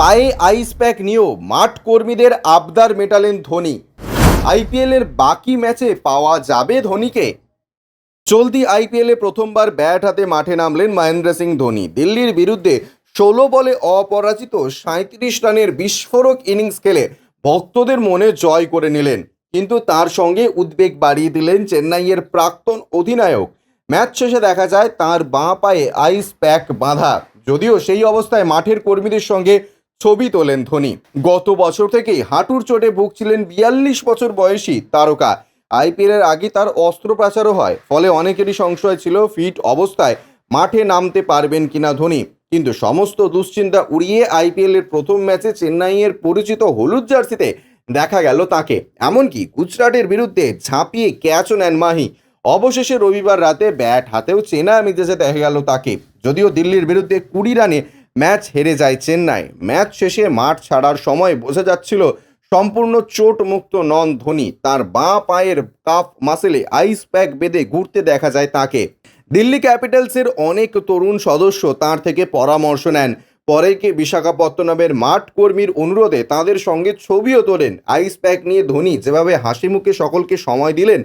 পায়ে আইস প্যাক নিয়েও মাঠ কর্মীদের আবদার মেটালেন ধোনি। আইপিএলের বাকি ম্যাচে পাওয়া যাবে ধোনিকে। চলতি আইপিএলে প্রথমবার ব্যাট হাতে মাঠে নামলেন মহেন্দ্র সিং ধোনি। দিল্লির বিরুদ্ধে ষোলো বলে অপরাজিত সাঁত্রিশ রানের বিস্ফোরক ইনিংস খেলে ভক্তদের মনে জয় করে নিলেন। কিন্তু তার সঙ্গে উদ্বেগ বাড়িয়ে দিলেন চেন্নাইয়ের প্রাক্তন অধিনায়ক। ম্যাচ শেষে দেখা যায় তার বাঁ পায়ে আইস প্যাক বাঁধা। যদিও সেই অবস্থায় মাঠের কর্মীদের সঙ্গে ছবি তোলেন ধোনি। গত বছর থেকেই হাঁটুর চোটে ভুগছিলেন বিয়াল্লিশ বছর বয়সী তারকা। আইপিএলের আগে তার অস্ত্রোপচারও হয়, ফলে অনেকেরই সংশয় ছিল ফিট অবস্থায় মাঠে নামতে পারবেন কিনা ধোনি। কিন্তু সমস্ত দুশ্চিন্তা উড়িয়ে আইপিএলের প্রথম ম্যাচে চেন্নাইয়ের পরিচিত হলুদ জার্সিতে দেখা গেল তাকে। এমনকি গুজরাটের বিরুদ্ধে ঝাঁপিয়ে ক্যাচও নেন মাহি। অবশেষে রবিবার রাতে ব্যাট হাতেও চেনা মেজাজে দেখা গেল তাকে। যদিও দিল্লির বিরুদ্ধে কুড়ি রানে ম্যাচ হেরে যায় চেন্নাই। ম্যাচ শেষে মাঠ ছাড়ার সময় বোঝা যাচ্ছিল, সম্পূর্ণ চোট মুক্ত নন ধোনি। তার বাঁ পায়ের কাফ মাসেলে আইস প্যাক বেঁধে ঘুরতে দেখা যায় তাকে। দিল্লি ক্যাপিটালসের অনেক তরুণ সদস্য তার থেকে পরামর্শ নেন। পরে কে বিশাখাপত্তনমের মাঠ কর্মীর অনুরোধে তাদের সঙ্গে ছবিও তোলেন। আইস প্যাক নিয়ে ধোনি যেভাবে হাসি মুখে সকলকে সময় দিলেন,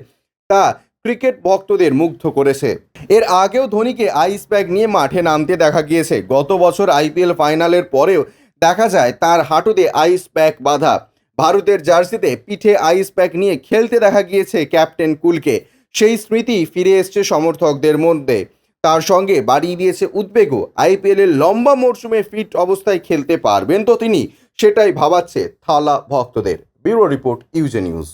তা ক্রিকেট ভক্তদের মুগ্ধ করেছে। এর আগেও ধোনিকে আইস প্যাক নিয়ে মাঠে নামতে দেখা গিয়েছে। গত বছর আইপিএল ফাইনালের পরেও দেখা যায় তার হাঁটুতে আইস প্যাক বাঁধা। ভারতের জার্সিতে পিঠে আইস প্যাক নিয়ে খেলতে দেখা গিয়েছে ক্যাপ্টেন কুলকে। সেই স্মৃতি ফিরে এসছে সমর্থকদের মধ্যে। তার সঙ্গে বাড়িয়ে দিয়েছে উদ্বেগও। আইপিএলের লম্বা মরশুমে ফিট অবস্থায় খেলতে পারবেন তো তিনি, সেটাই ভাবাচ্ছে থালা ভক্তদের। Bureau report, UJ news.